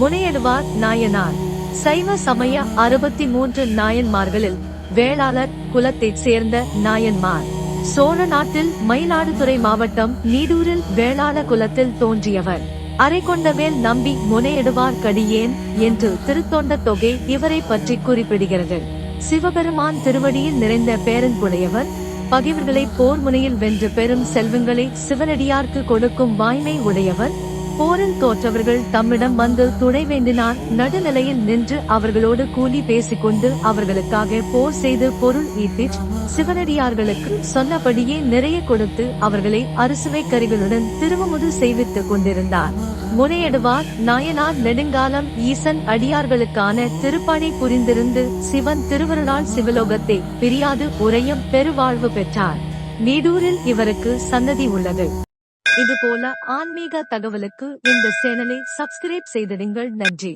முனையடுவார் நாயனார். சைவ சமய அறுபத்தி மூன்று நாயன்மார்களில் வேளாளர் குலத்தைச் சேர்ந்த நாயன்மார். சோழ நாட்டில் மயிலாடுதுறை மாவட்டம் நீடூரில் வேளாள குலத்தில் தோன்றியவர். அரைக்கொண்டவேல் நம்பி முனையிடுவார் கடியேன் என்று திருத்தொண்ட தொகை இவரை பற்றி குறிப்பிடுகிறது. சிவபெருமான் திருவடியில் நிறைந்த பேரன்புடையவர் பகைவர்களை போர் முனையில் வென்று பெரும் செல்வங்களை சிவனடியார்க்கு கொடுக்கும் வாய்மை உடையவர் போரில் தோற்றவர்கள் தம்மிடம் வந்து துணை வேண்டினார் நடுநிலையில் நின்று அவர்களோடு கூலி பேசிக்கொண்டு அவர்களுக்காக போர் செய்து பொருள் ஈட்டி சிவனடியார்களுக்கு சொன்னபடியே நிறைய கொடுத்து அவர்களை அரிசுவை கரிகளுடன் திருவமுது செய்வித்துக் கொண்டிருந்தார். முனையடுவார் நாயனார் நெடுங்காலம் ஈசன் அடியார்களுக்கான திருப்பணி புரிந்திருந்து சிவன் திருவருளால் சிவலோகத்தை பிரியாது உரையும் பெருவாழ்வு பெற்றார். நீடூரில் இவருக்கு சன்னதி உள்ளது. இதுபோல ஆன்மீக தகவலுக்கு இந்த சேனலை சப்ஸ்கிரைப் செய்திடுங்கள். நன்றி.